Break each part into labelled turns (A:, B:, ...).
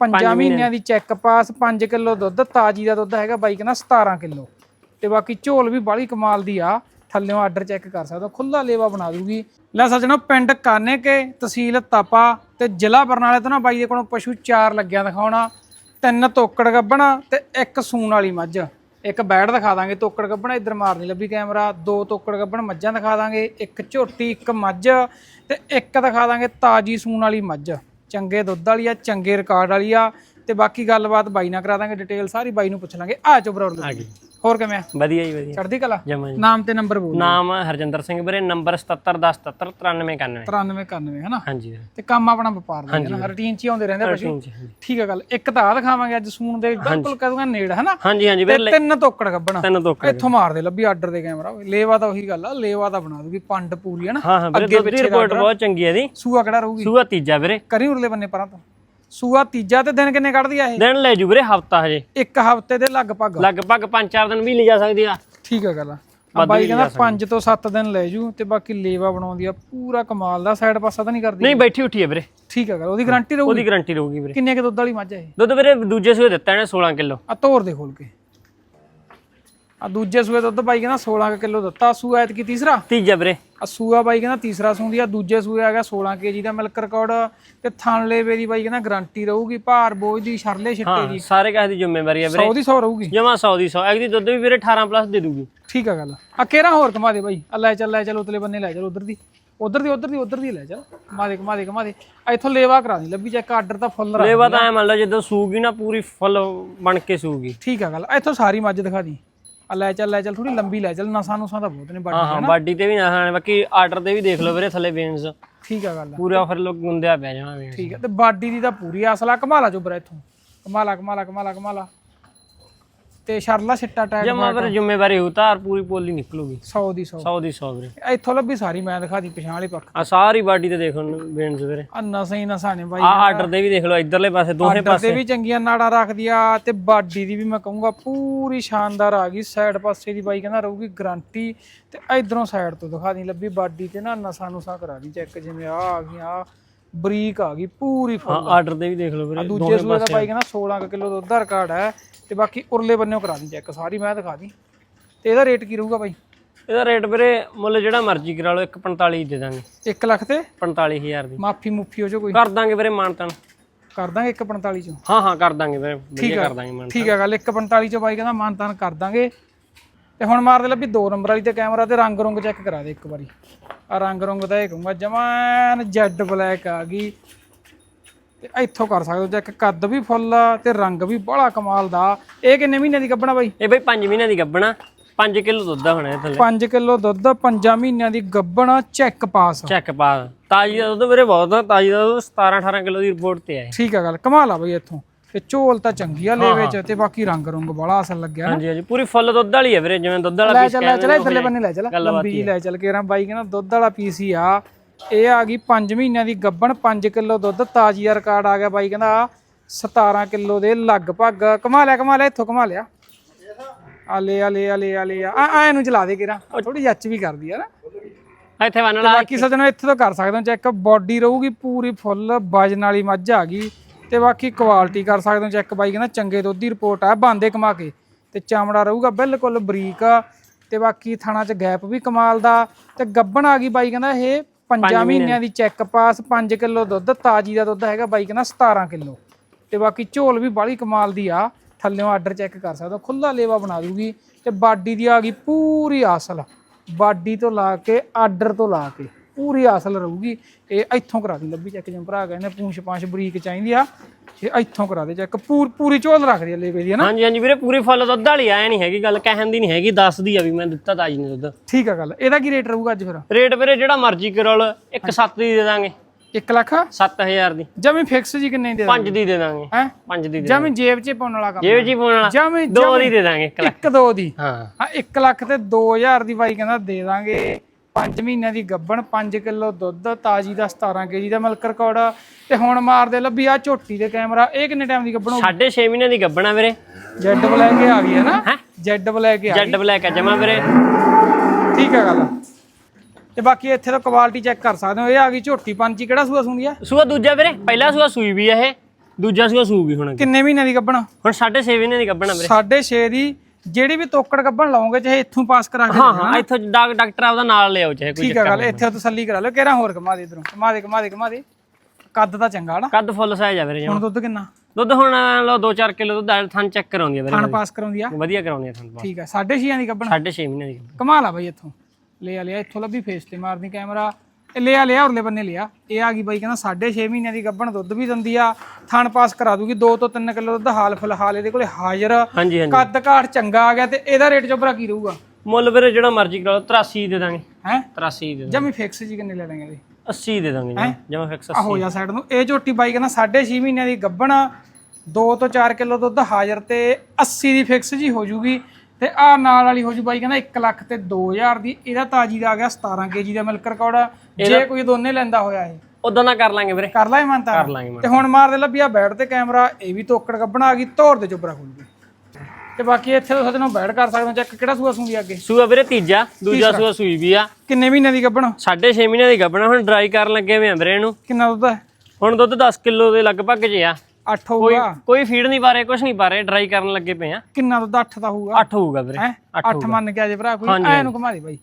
A: ਪੰਜਾਂ ਮਹੀਨਿਆਂ ਦੀ ਚੈੱਕ ਪਾਸ 5 ਕਿਲੋ ਦੁੱਧ ਤਾਜੀ ਦਾ ਦੁੱਧ ਹੈਗਾ ਬਾਈ ਕਹਿੰਦਾ 17 ਕਿਲੋ। ਤੇ ਬਾਕੀ ਝੋਲ ਵੀ ਬਾਲੀ ਕਮਾਲ ਦੀ ਆ। ਥੱਲੇੋਂ ਆਰਡਰ ਚੈੱਕ ਕਰ ਸਕਦੇ ਖੁੱਲਾ ਲੇਵਾ ਬਣਾ ਦੂਗੀ। ਲੈ ਸੱਜਣੋ ਪਿੰਡ ਕਾਨੇ ਕੇ ਤਹਿਸੀਲ ਤਾਪਾ ਤੇ ਜ਼ਿਲ੍ਹਾ ਬਰਨਾਲੇ ਤੋਂ ਨਾ ਬਾਈ ਦੇ ਕੋਲੋਂ ਪਸ਼ੂ ਚਾਰ ਲੱਗਿਆ ਦਿਖਾਉਣਾ। ਤਿੰਨ ਤੋਕੜ ਗੱਬਣਾ ਤੇ ਇੱਕ ਸੂਣ ਵਾਲੀ ਮੱਝ। ਇੱਕ ਬੈੜ ਦਿਖਾ ਦਾਂਗੇ ਤੋਕੜ ਗੱਬਣਾ ਇੱਧਰ ਮਾਰਨੀ ਲੱਭੀ ਕੈਮਰਾ। ਦੋ ਤੋਕੜ ਗੱਬਣ ਮੱਝਾਂ ਦਿਖਾ ਦਾਂਗੇ ਇੱਕ ਝੋਟੀ ਇੱਕ ਮੱਝ ਤੇ ਇੱਕ ਦਿਖਾ ਦਾਂਗੇ ਤਾਜੀ ਸੂਣ ਵਾਲੀ ਮੱਝ। ਚੰਗੇ ਦੁੱਧ ਵਾਲੀ ਆ ਚੰਗੇ ਰਿਕਾਰਡ ਵਾਲੀ ਆ। ਤੇ ਬਾਕੀ ਗੱਲਬਾਤ ਬਾਈ ਨਾਲ ਕਰਾ ਦਾਂਗੇ ਡਿਟੇਲ ਸਾਰੀ ਬਾਈ ਨੂੰ ਪੁੱਛ ਲਾਂਗੇ। ਆ ਚੋ ਬਰੋੜ
B: ਆ ਗਈ।
A: ਹੋਰ ਕਿਵੇਂ ਆ?
B: ਵਧੀਆ ਜੀ ਵਧੀਆ।
A: ਚੜ੍ਹਦੀ ਕਲਾ?
B: ਜਮਾ ਜੀ।
A: ਨਾਮ ਤੇ ਨੰਬਰ ਬੋਲ
B: ਨਾਮ ਹਰਜਿੰਦਰ ਸਿੰਘ ਵੀਰੇ ਨੰਬਰ 7710779391
A: 9391 ਹੈ ਨਾ?
B: ਹਾਂਜੀ
A: ਤੇ ਕੰਮ ਆਪਣਾ ਵਪਾਰ ਦਾ ਹੈ ਨਾ। ਰੂਟੀਨ ਚ ਹੀ ਆਉਂਦੇ ਰਹਿੰਦੇ ਪਸ਼ੂ। ਠੀਕ ਆ ਗੱਲ। ਇੱਕ ਤਾਂ ਆ ਦਿਖਾਵਾਂਗੇ ਅੱਜ ਸੂਣ ਦੇ ਬਿਲਕੁਲ ਕਦੂਗਾ ਨੇੜ ਹੈ ਨਾ?
B: ਹਾਂਜੀ ਹਾਂਜੀ
A: ਤੇ
B: ਵੀਰੇ
A: ਤਿੰਨ ਤੋਕੜ ਗੱਬਣਾ
B: ਤੈਨੂੰ ਦੁੱਖ
A: ਇੱਥੋਂ ਮਾਰ ਦੇ ਲੱਭੀ ਆਰਡਰ ਦੇ ਕੈਮਰਾ। ਲੇਵਾ ਤਾਂ ਉਹੀ ਗੱਲ ਆ ਲੇਵਾ ਤਾਂ ਬਣਾ ਦੂਗੀ ਪੰਡ ਪੂਰੀ ਹੈ ਨਾ?
B: ਹਾਂ ਹਾਂ ਵੀਰੇ
A: ਅੱਗੇ
B: ਦੀ
A: ਪਿੱਛੇ
B: ਰਿਪੋਰਟ ਬਹੁਤ ਚੰਗੀ ਹੈ ਦੀ
A: ਸੂਆ ਕਿਹੜਾ ਰਹੂਗੀ?
B: ਸੂਆ ਤੀਜਾ ਵੀਰੇ।
A: ਕਰੀ ਉਰਲੇ ਬੰਨੇ ਪਰਾਂ ਤੋਂ। ਸੂਆ ਤੀਜਾ ਤੇ ਦਿਨ ਕਿੰਨੇ ਕੱਢਦੀ ਆ ਇਹ?
B: ਦਿਨ ਲੈ ਜੂ ਵੀਰੇ ਹਫਤਾ ਹਜੇ।
A: ਇੱਕ ਹਫ਼ਤੇ ਦੇ ਲਗਭਗ।
B: ਲਗਭਗ 5-4 ਦਿਨ ਵੀ ਲੈ ਜਾ ਸਕਦੀ ਆ।
A: ਠੀਕ ਆ ਗੱਲ ਆ। ਆ ਬਾਈ ਕਹਿੰਦਾ 5 ਤੋਂ 7 ਦਿਨ ਲੈ ਜੂ ਤੇ ਬਾਕੀ ਲੇਵਾ ਬਣਾਉਂਦੀ ਆ ਪੂਰਾ ਕਮਾਲ ਦਾ ਸਾਈਡ ਪਾਸਾ ਤਾਂ ਨਹੀਂ ਕਰਦੀ।
B: ਨਹੀਂ ਬੈਠੀ ਉੱਠੀ ਹੈ ਵੀਰੇ।
A: ਠੀਕ ਆ ਗੱਲ ਉਹਦੀ ਗਾਰੰਟੀ ਰਹੂਗੀ।
B: ਉਹਦੀ ਗਾਰੰਟੀ ਰਹੂਗੀ ਵੀਰੇ।
A: ਕਿੰਨੇ ਕੇ ਦੁੱਧ ਵਾਲੀ ਮੱਝ ਆ ਇਹ?
B: ਦੁੱਧ ਵੀਰੇ ਦੂਜੇ ਸੂਏ ਦਿੱਤਾ ਇਹਨੇ 16 ਕਿਲੋ।
A: ਆ ਤੋਰ ਦੇ ਖੋਲ ਕੇ। ਆ ਦੂਜੇ ਸੂਏ ਦੁੱਧ ਬਾਈ ਕਹਿੰਦਾ 16 ਕਿਲੋ ਦਿੱਤਾ ਸੂਆ ਐਤਕੀ ਤੀਸਰਾ?
B: ਤੀਜਾ ਵੀਰੇ।
A: ਆ ਸੂਆ ਬਾਈ ਕਹਿੰਦਾ ਤੀਸਰਾ ਸੂੰਦੀ ਆ ਦੂਜੇ ਸੂਏ ਆ ਗਿਆ 16 ਕੇਜੀ ਦਾ ਮਿਲਕ ਰਿਕਾਰਡ ਤੇ ਥਣ ਲੇਵੇ ਦੀ ਬਾਈ ਕਹਿੰਦਾ ਗਾਰੰਟੀ ਰਹੂਗੀ ਭਾਰ ਬੋਝ ਦੀ ਸ਼ਰਲੇ ਛਿੱਟੇ
B: ਹਾਂ
A: ਦੀ।
B: ਸਾਰੇ ਕਾਹ ਦੀ ਜ਼ਿੰਮੇਵਾਰੀ ਹੈ ਵੀਰੇ।
A: 100 ਦੀ 100 ਰਹੂਗੀ।
B: ਜਮਾ 100 ਦੀ 100 ਇੱਕ ਦੀ ਦੁੱਧ ਵੀ ਵੀਰੇ 18 ਪਲੱਸ ਦੇ ਦੂਗੀ।
A: ਠੀਕ ਆ ਗੱਲ। ਆ ਕਿਹੜਾ ਹੋਰ ਕਮਾ ਦੇ ਬਾਈ? ਆ ਲੈ ਚੱਲ ਲੈ ਚੱਲ ਉਤਲੇ ਬੰਨੇ ਲੈ ਚੱਲ ਉਧਰ ਦੀ। ਉਧਰ ਦੀ ਉਧਰ ਦੀ ਉਧਰ ਦੀ ਲੈ ਚੱਲ। ਕਮਾ ਦੇ ਕਮਾ ਦੇ ਕਮਾ ਦੇ। ਆ ਇੱਥੋਂ ਲੇਵਾ ਕਰਾ ਦੀ ਲੱਭੀ ਚੈੱਕ ਆਰਡਰ ਤਾਂ ਫੁੱਲ ਰਾ
B: ਲੇਵਾ ਤਾਂ ਐ ਮੰਨ ਲਓ ਜਦੋਂ ਸੂਗੀ ਨਾ ਪੂਰੀ ਫੁੱਲ ਬਣ ਕੇ ਸੂਗੀ।
A: ਠੀਕ ਆ ਗੱਲ। ਆ ਇੱਥੋਂ ਸਾਰੀ ਮੱਝ ਦਿਖਾ ਦੀ। ਆ ਲੈ ਚੱਲ ਲੈ ਚੱਲ ਥੋੜੀ ਲੰਬੀ ਲੈ ਚੱਲ ਨਸਾਂ ਨੂਸਾਂ ਤਾਂ ਬਹੁਤ ਨੇ
B: ਹਾਂ
A: ਬਾਡੀ
B: ਹਾਂ ਬਾਡੀ ਤੇ ਵੀ ਨਾ ਹਾਂ ਬਾਕੀ ਆਰਡਰ ਤੇ ਵੀ ਦੇਖ ਲਓ ਵੀਰੇ ਥੱਲੇ ਵੇਨਸ
A: ਠੀਕ ਆ ਗੱਲ ਆ।
B: ਪੂਰਾ ਫਿਰ ਲੋਕ ਗੁੰਦਿਆ ਪਿਆ ਜਾਣਾ ਵੇਨਸ
A: ਠੀਕ ਹੈ ਤੇ ਬਾਡੀ ਦੀ ਤਾਂ ਪੂਰੀ ਅਸਲਾ ਕਮਾਲਾ ਚੋਬਰਾ ਇੱਥੋਂ। ਕਮਾਲਾ ਕਮਾਲਾ ਕਮਾਲਾ ਕਮਾਲਾ। ਤੇ ਸ਼ਰਲਾ ਛਿੱਟਾ ਟੈਗ
B: ਜਮਾ ਫਿਰ ਜ਼ਿੰਮੇਵਾਰੀ ਹੋ ਤਾਰ ਪੂਰੀ ਪੋਲੀ ਨਿਕਲੂਗੀ।
A: 100 ਦੀ 100
B: 100 ਦੀ 100 ਵੀਰੇ।
A: ਇੱਥੋਂ ਲੱਭੀ ਸਾਰੀ ਮੈਂ ਦਿਖਾ ਦੀ ਪਛਾਣ ਵਾਲੀ ਪੱਖ
B: ਆ ਸਾਰੀ ਬਾਡੀ ਤੇ ਦੇਖੋ ਵੇਨਸ ਵੀਰੇ।
A: ਆ ਨਸਾਂ ਹੀ ਨਸਾਂ ਨੇ ਬਾਈ।
B: ਆ ਆਰਡਰ ਤੇ ਵੀ ਦੇਖ ਲਓ ਇਧਰਲੇ ਪਾਸੇ ਦੋਹੇ
A: ਆਰਡਰ ਤੇ ਵੀ ਚੰਗੀਆਂ ਨਾੜਾਂ ਰੱਖਦੀ ਆ ਤੇ ਬਾਡੀ ਦੀ ਵੀ ਮੈਂ ਕਹੂੰਗਾ ਪੂਰੀ ਸ਼ਾਨਦਾਰ ਆ ਗਈ। ਸਾਈਡ ਪਾਸੇ ਦੀ ਬਾਈ ਕਹਿੰਦਾ ਰਹੂਗੀ ਗਾਰੰਟੀ ਤੇ ਇਧਰੋਂ ਸਾਈਡ ਤੋਂ ਦਿਖਾ ਦੀ ਲੱਭੀ। ਬਾਡੀ ਤੇ ਨਾ ਨਸਾਂ ਨੂਸਾਂ ਕਰਾ ਦੀ ਚੈੱਕ ਜਿਵੇਂ ਆ ਆ ਗਈਆਂ ਬਰੀਕ ਆ ਗਈ ਪੂਰੀ ਫੁੱਲ
B: ਆਰਡਰ ਤੇ ਵੀ ਦੇਖ ਲਓ ਵੀਰੇ
A: ਦੂਜੇ ਸੂਏ ਦਾ ਬਾਈ ਕਹਿੰਦਾ 16 ਕਿਲੋ ਦੁੱਧ ਦਾ ਰਿਕਾਰਡ ਹੈ ਤੇ ਬਾਕੀ ਉਰਲੇ ਬੰਨਿਓ ਕਰਾ ਦੀ ਚੈੱਕ ਸਾਰੀ ਮੈਂ ਦਿਖਾ ਦੀ। ਤੇ ਇਹਦਾ ਰੇਟ ਕੀ ਰਹੂਗਾ ਬਾਈ
B: ਇਹਦਾ ਰੇਟ ਵੀਰੇ ਮੁੱਲ ਜਿਹੜਾ ਮਰਜ਼ੀ ਕਰਾ ਲਓ 145 ਦੇ ਦਾਂਗੇ।
A: 1 ਲੱਖ ਤੇ?
B: 45000 ਦੀ।
A: ਮਾਫੀ ਮੁਫੀ ਹੋ ਜੋ ਕੋਈ।
B: ਕਰ ਦਾਂਗੇ ਵੀਰੇ ਮਾਨਤਨ।
A: ਕਰ ਦਾਂਗੇ 145 ਚੋਂ।
B: ਹਾਂ ਹਾਂ ਕਰ ਦਾਂਗੇ ਵੀਰੇ ਵਧੀਆ ਕਰ ਦਾਂਗੇ ਮਾਨ
A: ਠੀਕ ਹੈ ਗੱਲ 145 ਚੋਂ ਬਾਈ ਕਹਿੰਦਾ ਮਾਨਤਾਨ ਕਰ ਦਾਂਗੇ। ਤੇ ਹੁਣ ਮਾਰ ਦੇ ਲੱਭੀ ਦੋ ਨੰਬਰ ਵਾਲੀ ਤੇ ਕੈਮਰਾ ਤੇ ਰੰਗ ਰੁੰਗ ਚੈੱਕ ਕਰਾ ਦੇ ਇੱਕ ਵਾਰੀ। ਆ ਰੰਗ ਰੁੰਗ ਦਾ ਇਹ ਕਹੂੰਗਾ ਜਮਾਨ ਜੈਡ ਬਲੈਕ ਆ ਗਈ। ਤੇ ਇੱਥੋਂ ਕਰ ਸਕਦੇ ਹੋ ਚੈੱਕ ਕੱਦ ਵੀ ਫੁੱਲ ਆ ਤੇ ਰੰਗ ਵੀ ਬੜਾ ਕਮਾਲ ਦਾ। ਇਹ ਕਿੰਨੇ ਮਹੀਨੇ ਦੀ ਗੱਬਣਾ ਬਾਈ?
B: ਇਹ ਬਈ 5 ਮਹੀਨਿਆਂ ਦੀ ਗੱਬਣਾ 5 ਕਿਲੋ ਦੁੱਧ ਆ ਹੁਣ ਇਹ ਥੱਲੇ।
A: 5 ਕਿਲੋ ਦੁੱਧ 5 ਮਹੀਨਿਆਂ ਦੀ ਗੱਬਣ ਚੈੱਕ ਪਾਸ।
B: ਚੈੱਕ ਪਾ ਤਾਜੀ ਦਾ ਦੁੱਧ ਵੀਰੇ ਬਹੁਤ ਆ ਤਾਜੀ ਦਾ ਦੁੱਧ 17 18 ਕਿਲੋ ਦੀ ਰਿਪੋਰਟ ਤੇ ਆਏ
A: ਠੀਕ ਆ ਗੱਲ ਕਮਾਲ ਆ ਬਈ ਇੱਥੋਂ। ਤੇ ਝੋਲ ਤਾਂ ਚੰਗੀ ਆ ਲੇਵੇ ਚ ਤੇ ਬਾਕੀ ਰੰਗ ਰੁੰਗ ਬੜਾ ਅਸਲ ਲੱਗਿਆ
B: ਹਾਂਜੀ ਹਾਂਜੀ। ਪੂਰੀ ਫੁੱਲ ਦੁੱਧ ਵਾਲੀ ਹੈ ਵੀਰੇ ਜਿਵੇਂ ਦੁੱਧ ਵਾਲਾ ਪੀਸ
A: ਲੈ ਚੱਲ ਇਧਰਲੇ ਬੰਨੇ ਲੈ ਚੱਲ ਲੰਬੀ ਲੈ ਚੱਲ ਕੇ ਰਾਂ ਬਾਈ ਕਹਿੰਦਾ ਦੁੱਧ ਵਾਲਾ ਪੀਸ ਹੀ ਆ। ਇਹ ਆ ਗਈ 5 ਮਹੀਨਿਆਂ ਦੀ ਗੱਬਣ 5 ਕਿਲੋ ਦੁੱਧ ਤਾਜੀ ਦਾ ਰਿਕਾਰਡ ਆ ਗਿਆ ਬਾਈ ਕਹਿੰਦਾ 17 ਕਿਲੋ ਦੇ ਲਗਭਗ। ਕਮਾ ਲਿਆ ਕਮਾ ਲਿਆ ਇੱਥੋਂ ਕਮਾ ਲਿਆ। ਆ ਲੈ ਆ ਲੈ ਆ। ਆ ਲੈ ਆ ਆ ਇਹਨੂੰ ਚਲਾ ਦੇ ਕਿਰਾਂ ਥੋੜੀ ਜੱਚ ਵੀ ਕਰਦੀ ਆ ਨਾ।
B: ਇੱਥੇ ਬੰਨ ਲਾ।
A: ਬਾਕੀ ਸੱਜਣੋ ਇੱਥੇ ਤੋਂ ਕਰ ਸਕਦੇ ਹੋ ਚੈੱਕ ਬਾਡੀ ਰਹੂਗੀ ਪੂਰੀ ਫੁੱਲ ਵਜਨ ਵਾਲੀ ਮੱਝ ਆ ਗਈ। ਤੇ ਬਾਕੀ ਕੁਆਲਿਟੀ ਕਰ ਸਕਦੇ ਹੋ ਚੈੱਕ ਬਾਈ ਕਹਿੰਦਾ ਚੰਗੇ ਦੁੱਧ ਦੀ ਰਿਪੋਰਟ ਆ ਬਾਂਦੇ ਕਮਾ ਕੇ। ਤੇ ਚਮੜਾ ਰਹੂਗਾ ਬਿਲਕੁਲ ਬਰੀਕ ਤੇ ਬਾਕੀ ਥਾਣਾ 'ਚ ਗੈਪ ਵੀ ਕਮਾਲ ਦਾ। ਤੇ ਗੱਬਣ ਆ ਗਈ ਬਾਈ ਕਹਿੰਦਾ ਇਹ ਪੰਜਾਂ ਮਹੀਨਿਆਂ ਦੀ ਚੈੱਕ ਪਾਸ 5 ਕਿਲੋ ਦੁੱਧ ਤਾਜੀ ਦਾ ਦੁੱਧ ਹੈਗਾ ਬਾਈ ਕਹਿੰਦਾ 17 ਕਿਲੋ। ਤੇ ਬਾਕੀ ਝੋਲ ਵੀ ਬਾਲੀ ਕਮਾਲ ਦੀ ਆ। ਥੱਲੇੋਂ ਆਰਡਰ ਚੈੱਕ ਕਰ ਸਕਦੇ ਹੋ ਖੁੱਲਾ ਲੇਵਾ ਬਣਾ ਦੂਗੀ। ਤੇ ਬਾਡੀ ਦੀ ਆ ਗਈ ਪੂਰੀ ਅਸਲ। ਬਾਡੀ ਤੋਂ ਲਾ ਕੇ ਆਰਡਰ ਤੋਂ ਲਾ ਕੇ। ਪੂਰੀ ਅਸਲ ਰਹੂਗੀ। ਇਹ ਇੱਥੋਂ ਕਰਾ ਦੀ ਲੱਭੀ ਚੈੱਕ ਜਿਵੇਂ ਭਰਾ ਕਹਿੰਦੇ ਪੂੰਛ ਪਾਂਛ ਬਰੀਕ ਚਾਹੀਦੀ ਆ ਇਹ ਇੱਥੋਂ ਕਰਾ ਦੇ ਚੈੱਕ। ਪੂਰ ਪੂਰੀ ਝੋਲ ਰੱਖਦੀ ਆ ਲੇਵੇ ਦੀ ਹਨਾ
B: ਹਾਂਜੀ ਹਾਂਜੀ ਵੀਰੇ ਪੂਰੀ ਫੁੱਲ ਦੁੱਧ ਵਾਲੀ ਐ ਨਹੀਂ ਹੈਗੀ ਗੱਲ ਕਹਿਣ ਦੀ ਨਹੀਂ ਹੈਗੀ ਦੱਸਦੀ ਆ ਵੀ ਮੈਂ ਦਿੱਤਾ ਤਾਜੀ ਨੇ ਦੁੱਧ।
A: ਠੀਕ ਆ ਗੱਲ। ਇਹਦਾ ਕੀ ਰੇਟ ਰਹੂਗਾ ਅੱਜ ਫਿਰ?
B: ਰੇਟ ਵੀਰੇ ਜਿਹੜਾ ਮਰਜ਼ੀ ਕਰੋ ਲ ਇੱਕ 7 ਦੀ ਦੇ ਦਾਂਗੇ।
A: 1 ਲੱਖ?
B: 7000 ਦੀ।
A: ਜਮੀ ਫਿਕਸ ਜੀ ਕਿੰਨੇ ਦੀ
B: 5 ਦੀ ਦੇ ਦਾਂਗੇ।
A: ਹੈ?
B: 5 ਦੀ ਦੇ
A: ਜਮੀ ਜੇਬ 'ਚ ਪਾਉਣ ਵਾਲਾ ਕੰਮ
B: ਜੇਬ ਜੀ ਪਾਉਣ ਵਾਲਾ।
A: ਜਮੀ
B: ਦੋ ਦੀ ਦੇ ਦਾਂਗੇ ਇੱਕ ਲੱਖ।
A: ਇੱਕ ਦੋ ਦੀ।
B: ਹਾਂ।
A: ਹਾਂ 1 ਲੱਖ ਤੇ 2000 ਦੀ ਬਾਈ ਕਹਿੰਦਾ ਦੇ ਦਾਂਗੇ। 5 ਮਹੀਨਿਆਂ ਦੀ ਗੱਬਣ 5 ਕਿਲੋ ਦੁੱਧ ਤਾਜੀ ਦਾ 17 ਕੇਜੀ ਦਾ ਮਿਲਕ ਰਿਕਾਰਡ ਤੇ ਹੁਣ ਮਾਰਦੇ ਲੱਭੀ ਆ ਝੋਟੀ ਦੇ ਕੈਮਰਾ। ਇਹ ਕਿੰਨੇ ਟਾਈਮ ਦੀ ਗੱਬਣ ਹੋਊ
B: ਸਾਢੇ 6 ਮਹੀਨੇ ਦੀ ਗੱਬਣਾ ਵੀਰੇ।
A: ਜੈਡ ਬਲੈਕ ਆ ਗਈ ਹੈ ਨਾ?
B: ਹੈਂ?
A: ਜੈਡ ਬਲੈਕ ਆ
B: ਜੈਡ ਬਲੈਕ ਆ ਜਮਾ ਵੀਰੇ।
A: ਠੀਕ ਹੈ ਗੱਲ। ਤੇ ਬਾਕੀ ਇੱਥੇ ਤਾਂ ਕੁਆਲਿਟੀ ਚੈੱਕ ਕਰ ਸਕਦੇ ਹੋ। ਇਹ ਆ ਗਈ ਝੋਟੀ ਪੰਚੀ ਕਿਹੜਾ ਸੂਆ ਸੁਣੀ ਆ?
B: ਸੂਆ ਦੂਜਾ ਵੀਰੇ ਪਹਿਲਾ ਸੂਆ ਸੂਈ ਵੀ ਆ ਇਹ। ਦੂਜਾ ਸੂਆ ਸੂਗੀ ਹੁਣ।
A: ਕਿੰਨੇ ਮਹੀਨਿਆਂ ਦੀ ਗੱਬਣ?
B: ਹੁਣ 6.5 ਮਹੀਨੇ ਦੀ ਗੱਬਣਾ ਵੀਰੇ।
A: ਸਾਢੇ 6 ਦੀ ਜਿਹੜੀ ਵੀ ਤੋਕੜ ਗੱਬਣ ਲਾਉਂਗੇ ਚਾਹੇ ਇੱਥੋਂ ਪਾਸ ਕਰਾ ਕੇ
B: ਹਾਂ ਹਾਂ ਇੱਥੋਂ ਡਾਕ ਡਾਕਟਰ ਆਪਦਾ ਨਾਲ ਲਿਆਓ ਚਾਹੇ ਕੋਈ
A: ਠੀਕ ਆ ਗੱਲ ਇੱਥੇ ਤਸੱਲੀ ਕਰਾ ਲਓ ਕਿਹੜਾ ਹੋਰ ਕਮਾ ਦੇ ਇਧਰੋਂ? ਕਮਾ ਦੇ ਕਮਾ ਦੇ ਕਮਾ ਦੇ। ਕੱਦ ਤਾਂ ਚੰਗਾ ਨਾ
B: ਕੱਦ ਫੁੱਲ ਸਾਈਜ਼ ਆ ਵੀਰੇ।
A: ਹੁਣ ਦੁੱਧ ਕਿੰਨਾ?
B: ਦੁੱਧ ਹੁਣ ਲੋ 2-4 ਕਿਲੋ ਦੁੱਧ ਥਣ ਚੈੱਕ ਕਰਾਉਂਦੀ ਆ ਵੀਰੇ
A: ਖਾਣ ਪਾਸ ਕਰਾਉਂਦੀ ਆ?
B: ਵਧੀਆ ਕਰਾਉਂਦੀ ਆ ਥਣ
A: ਠੀਕ ਆ ਸਾਢੇ 6 ਦੀ ਗੱਬਣ
B: 6.5 ਮਹੀਨੇ ਦੀ ਗੱਭਣ।
A: ਕਮਾਲ ਆ ਬਾਈ ਇੱਥੋਂ। ਲੈ ਆ ਲਿਆ ਇੱਥੋਂ ਲੱਭੀ ਫੇਸ ਤੇ ਮਾਰਦੀ ਕੈਮਰਾ ਇਹ ਲਿਆ ਲਿਆ ਉਰਲੇ ਬੰਨੇ ਲਿਆ। ਇਹ ਆ ਗਈ ਬਾਈ ਕਹਿੰਦਾ 6.5 ਮਹੀਨਿਆਂ ਦੀ ਗੱਬਣ ਦੁੱਧ ਵੀ ਦਿੰਦੀ ਆ ਥਣ ਪਾਸ ਕਰਾ ਦੂਗੀ 2 ਤੋਂ 3 ਕਿਲੋ ਦੁੱਧ ਹਾਲ ਫਿਲਹਾਲ ਇਹਦੇ ਕੋਲੇ ਹਾਜ਼ਰ।
B: ਹਾਂਜੀ ਹਾਂਜੀ।
A: ਕੱਦ ਕਾਠ ਚੰਗਾ ਆ ਗਿਆ ਤੇ ਇਹਦਾ ਰੇਟ ਚੋਬਰਾ ਕੀ ਰਹੂਗਾ?
B: ਮੁੱਲ ਵੀਰੇ ਜਿਹੜਾ ਮਰਜ਼ੀ ਕਰਾ ਲਓ 83 ਦੇ ਦਾਂਗੇ।
A: ਹੈ?
B: 83 ਦੇ ਦਾਂਗੇ।
A: ਜਮੀ ਫਿਕਸ ਜੀ ਕਿੰਨੇ ਲੈ ਲਾਂਗੇ ਇਹਦੇ?
B: 80 ਦੇ ਦਾਂਗੇ ਜਮਾਂ- ਜਮਾਂ ਫਿਕਸ
A: ਆ ਹੋ ਜਾ ਸਾਈਡ ਨੂੰ। ਇਹ ਝੋਟੀ ਬਾਈ ਕਹਿੰਦਾ 6.5 ਮਹੀਨਿਆਂ ਦੀ ਗੱਬਣ 2 ਤੋਂ 4 ਕਿਲੋ ਦੁੱਧ ਹਾਜ਼ਰ ਤੇ 80 ਦੀ ਫਿਕਸ ਜੀ ਹੋ ਜੂਗੀ। ਤੇ ਆ ਨਾਲ ਵਾਲੀ ਹੋ ਜੂ ਬਾਈ ਕਹਿੰਦਾ 1 ਲੱਖ ਤੇ 2000 ਦੀ ਇਹਦਾ ਤਾਜੀ ਦਾ ਆ ਗਿਆ 17 ਕੇਜੀ ਦਾ ਮਿਲਕ ਰਿਕਾਰਡ। ਜੇ ਕੋਈ ਦੋਨੇ ਲੈਂਦਾ ਹੋਇਆ ਇਹ।
B: ਉਦੋਂ ਨਾ ਕਰ ਲਾਂਗੇ ਵੀਰੇ।
A: ਕਰ ਲਾ ਇਮਾਨਤਾ
B: ਕਰ ਲਾਂਗੇ
A: ਤੇ ਹੁਣ ਮਾਰ ਦੇ ਲੱਭਿਆ ਬੈਠ ਤੇ ਕੈਮਰਾ ਇਹ ਵੀ ਤੋਕੜ ਗੱਬਣ ਆ ਗਈ ਤੋਰ ਦੇ ਚੋਬਰਾ ਖੁੱਲ ਗਈ ਤੇ ਬਾਕੀ ਇੱਥੇ ਤੋਂ ਸਾਡੇ ਨੂੰ ਬੈਠ ਕਰ ਸਕਦੇ ਹੋ ਚੈੱਕ ਕਿਹੜਾ ਸੂਆ ਸੂੰਦੀ ਅੱਗੇ?
B: ਸੂਆ ਵੀਰੇ ਤੀਜਾ ਦੂਜਾ ਸੂਆ ਸੂਈ ਵੀ ਆ।
A: ਕਿੰਨੇ ਮਹੀਨਿਆਂ ਦੀ ਗੱਬਣ?
B: 6.5 ਮਹੀਨੇ ਦੀ ਗੱਭਣਾ ਹੁਣ ਡਰਾਈ ਕਰਨ ਲੱਗੇ ਵੇ ਆ ਵੀਰੇ ਇਹਨੂੰ।
A: ਕਿੰਨਾ ਦੁੱਧ ਹੈ?
B: ਹੁਣ ਦੁੱਧ 10 ਕਿਲੋ ਦੇ ਲਗਭਗ ਜੇ ਆ।
A: 8 ਹੋਊਗਾ।
B: ਕੋਈ ਫੀਡ ਨਹੀਂ ਪਾ ਰਹੇ ਕੁਝ ਨਹੀਂ ਪਾ ਰਹੇ ਡਰਾਈ ਕਰਨ ਲੱਗੇ ਪਏ ਆ।
A: ਕਿੰਨਾ ਦੁੱਧ 8 ਦਾ ਹੋਊਗਾ?
B: 8 ਹੋਊਗਾ ਵੀਰੇ
A: ਹੈ? 8 ਮੰਨ ਕੇ ਆ ਜੇ ਭਰਾ ਕੋਈ ਐ ਨੂੰ ਘੁਮਾ ਦੇ ਬਾਈ।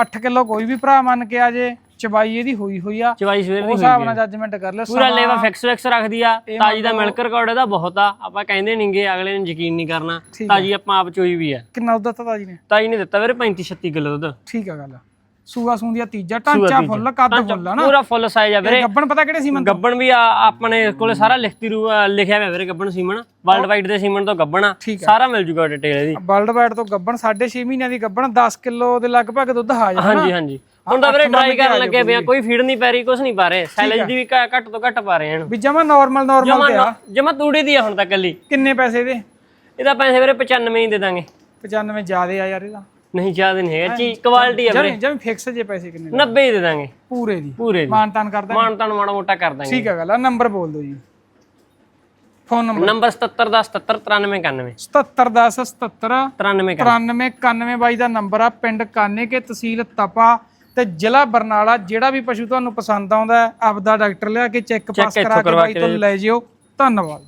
A: 8 ਕਿਲੋ ਕੋਈ ਵੀ ਭਰਾ ਮੰਨ ਕੇ ਆ ਜੇ ਚਬਾਈ ਇਹਦੀ ਹੋਈ ਹੋਈ ਆ।
B: ਚਵਾਈ ਸਵੇਰ ਦੀ
A: ਹਿਸਾਬ ਨਾਲ ਜੱਜਮੈਂਟ ਕਰ ਲਿਓ
B: ਪੂਰਾ ਲੇਵਾ ਫਿਕਸ ਫਿਕਸ ਰੱਖਦੀ ਆ। ਤਾਜੀ ਦਾ ਮਿਲਕ ਰਿਕਾਰਡ ਇਹਦਾ ਬਹੁਤ ਆ। ਆਪਾਂ ਕਹਿੰਦੇ ਨਹੀਂਗੇ ਅਗਲੇ ਨੂੰ ਯਕੀਨ ਨਹੀਂ ਕਰਨਾ। ਤਾਜੀ ਆਪਾਂ ਆਪ ਚੋਈ ਵੀ ਆ।
A: ਕਿੰਨਾ ਦੁੱਧ ਦਿੱਤਾ ਜੀ ਨੇ?
B: ਤਾਜੀ ਨੇ ਦਿੱਤਾ ਵੀਰੇ 35 36 ਕਿਲੋ ਦੁੱਧ।
A: ਠੀਕ ਆ ਗੱਲ ਸੂਆ ਸੂੰਦੀਆ ਤੀਜਾ ਢਾਂਚਾ ਫੁੱਲ ਕੱਦ ਫੁੱਲ ਨਾ
B: ਪੂਰਾ ਫੁੱਲ ਸਾਈਜ਼ ਆ ਵੀਰੇ।
A: ਗੱਬਣ ਪਤਾ ਕਿਹੜੇ ਸੀਮਨ
B: ਗੱਬਣ ਵੀ ਆ ਆਪਣੇ ਕੋਲੇ ਸਾਰਾ ਲਿਖਤੀ ਰੂ ਲਿਖਿਆ ਹੋਇਆ ਵੀਰੇ ਗੱਬਣ ਸੀਮਨ। ਵਰਲਡ ਵਾਈਡ ਦੇ ਸੀਮਨ ਤੋਂ ਗੱਬਣ ਆ। ਸਾਰਾ ਮਿਲ ਜੂਗਾ ਡਿਟੇਲ ਇਹਦੀ।
A: ਵਰਲਡ ਵਾਈਡ ਤੋਂ ਗੱਬਣ 6.5 ਮਹੀਨਿਆਂ ਦੀ ਗੱਬਣ 10 ਕਿਲੋ ਦੇ ਲਗਭਗ ਦੁੱਧ ਹਾਜ਼ਰ ਆ ਨਾ।
B: ਹਾਂਜੀ ਹਾਂਜੀ। ਹੁਣ ਤਾਂ ਵੀਰੇ ਡਰਾਈ ਕਰਨ ਲੱਗੇ ਪਿਆ ਕੋਈ ਫੀਡ ਨਹੀਂ ਪੈ ਰਹੀ ਕੁਝ ਨਹੀਂ ਪਾ ਰਹੇ। ਸੈਲਜ ਦੀ ਵੀ ਘੱਟ ਤੋਂ ਘੱਟ ਪਾ ਰਹੇ ਹਨ।
A: ਵੀ ਜਮਾ ਨਾਰਮਲ ਨਾਰਮਲ ਤੇ ਆ।
B: ਜਮਾ ਤੂੜੀ ਦੀ ਆ ਹੁਣ ਤਾਂ ਕੱਲੀ।
A: ਕਿੰਨੇ ਪੈਸੇ ਦੇ?
B: ਇਹਦਾ ਪੈਸੇ ਵੀਰੇ 95 ਹੀ ਦੇ ਦਾਂਗੇ।
A: 95 ਜ਼ਿਆਦੇ ਆ ਯਾਰ ਇਹਦਾ।
B: ਨਹੀਂ ਜ਼ਿਆਦਾ ਨਹੀਂ ਹੈਗਾ। ਚੀ ਕੁਆਲਿਟੀ ਆ ਵੀਰੇ।
A: ਜਮੀ ਜਮੀ ਫਿਕਸ ਜੇ ਪੈਸੇ ਕਿੰਨੇ
B: 90 ਹੀ ਦੇ ਦਾਂਗੇ।
A: ਪੂਰੇ ਦੀ।
B: ਪੂਰੇ ਦੀ।
A: ਮਾਨ ਤਾਨ ਕਰਦਾ
B: ਮਾਨ ਤਾਨ ਮਾੜਾ ਮੋਟਾ ਕਰ ਦਾਂਗੇ।
A: ਠੀਕ ਆ ਗੱਲ ਆ। ਨੰਬਰ ਬੋਲ ਦਿਓ ਜੀ। Phone number.
B: ਨੰਬਰ 77 10 77 93 91
A: 7710 77
B: 93
A: 93 91 ਬਾਈ ਦਾ ਨੰਬਰ ਆ। ਪਿੰਡ ਕਾਨੇ ਕੇ ਤਹਿਸੀਲ ਤਪਾ ਤੇ ਜ਼ਿਲ੍ਹਾ ਬਰਨਾਲਾ। ਜਿਹੜਾ ਵੀ ਪਸ਼ੂ ਤੁਹਾਨੂੰ ਪਸੰਦ ਆਉਂਦਾ ਹੈ, ਆਪਦਾ ਡਾਕਟਰ ਲਿਆ ਕੇ ਚੈੱਕ ਪਾਸ ਕਰਾ ਕੇ
B: ਕਰਵਾ
A: ਬਾਈ ਤੋਂ ਲੈ ਜਿਓ। ਧੰਨਵਾਦ